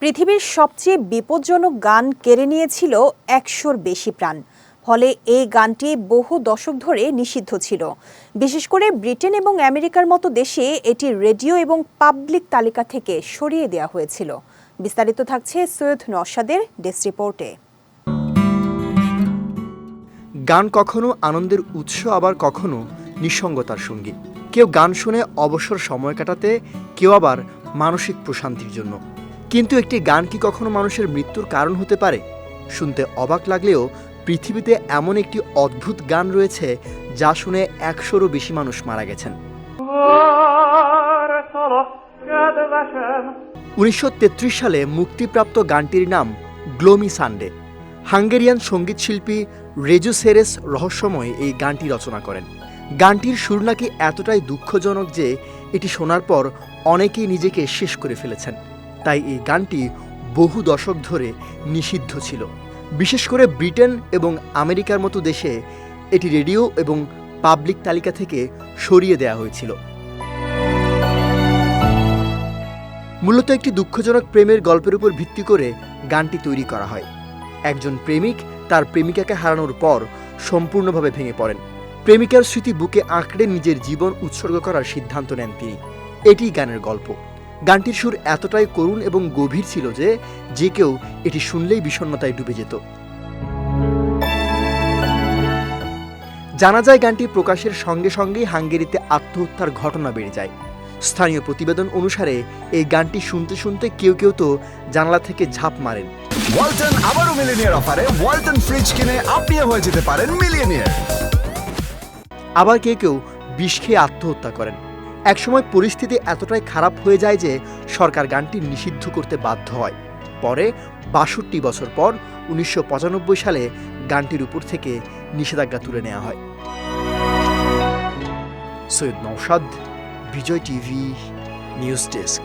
পৃথিবীর সবচেয়ে বিপজ্জনক গান কেড়ে নিয়েছিল একশোর বেশি প্রাণ। ফলে এই গানটি বহু দশক ধরে নিষিদ্ধ ছিল। বিশেষ করে ব্রিটেন এবং আমেরিকার মতো দেশে এটি রেডিও এবং পাবলিক তালিকা থেকে সরিয়ে দেওয়া হয়েছিল। বিস্তারিত থাকছে সৈয়দ নওশাদের ডেস্ক রিপোর্টে। গান কখনো আনন্দের উৎস, আবার কখনো নিঃসঙ্গতার সঙ্গী। কেউ গান শুনে অবসর সময় কাটাতে, কেউ আবার মানসিক প্রশান্তির জন্য। কিন্তু একটি গান কি কখনো মানুষের মৃত্যুর কারণ হতে পারে? শুনতে অবাক লাগলেও পৃথিবীতে এমন একটি অদ্ভুত গান রয়েছে যা শুনে একশোরও বেশি মানুষ মারা গেছেন। উনিশশো তেত্রিশ সালে মুক্তিপ্রাপ্ত গানটির নাম গ্লোমি সানডে। হাঙ্গেরিয়ান সঙ্গীতশিল্পী রেজু সেরেস রহস্যময় এই গানটি রচনা করেন। গানটির সুর নাকি এতটাই দুঃখজনক যে এটি শোনার পর অনেকেই নিজেকে শেষ করে ফেলেছেন। তাই এই গানটি বহু দশক ধরে নিষিদ্ধ ছিল। বিশেষ করে ব্রিটেন এবং আমেরিকার মতো দেশে এটি রেডিও এবং পাবলিক তালিকা থেকে সরিয়ে দেওয়া হয়েছিল। মূলত একটি দুঃখজনক প্রেমের গল্পের উপর ভিত্তি করে গানটি তৈরি করা হয়। একজন প্রেমিক তার প্রেমিকাকে হারানোর পর সম্পূর্ণভাবে ভেঙে পড়েন। প্রেমিকার স্মৃতি বুকে আঁকড়ে নিজের জীবন উৎসর্গ করার সিদ্ধান্ত নেন তিনি। এটি গানের গল্প। গানটির সুর এতটাই করুণ এবং গভীর ছিল যে যে কেউ এটি শুনলেই বিষণ্ণতায় ডুবে যেত। জানা যায় গানটি প্রকাশের সঙ্গে সঙ্গেই হাঙ্গেরিতে আত্মহত্যার ঘটনা বেড়ে যায়। স্থানীয় প্রতিবেদন অনুসারে এই গানটি শুনতে শুনতে কেউ কেউ তো জানলা থেকে ঝাঁপ মারেন। ওয়ালটন আবারও মিলিনিয়ার অফারে ওয়ালটন ফ্রিজ কিনে আপনিও হয়ে যেতে পারেন মিলিয়নিয়ার। আবার কেউ কেউ বিষ খেয়ে আত্মহত্যা করেন। একসময় পরিস্থিতি এতটাই খারাপ হয়ে যায় যে সরকার গানটি নিষিদ্ধ করতে বাধ্য হয়। পরে বাষট্টি বছর পর উনিশশো পঁচানব্বই সালে গানটির উপর থেকে নিষেধাজ্ঞা তুলে নেওয়া হয়। Syed Nousad Bijoy TV, news desk.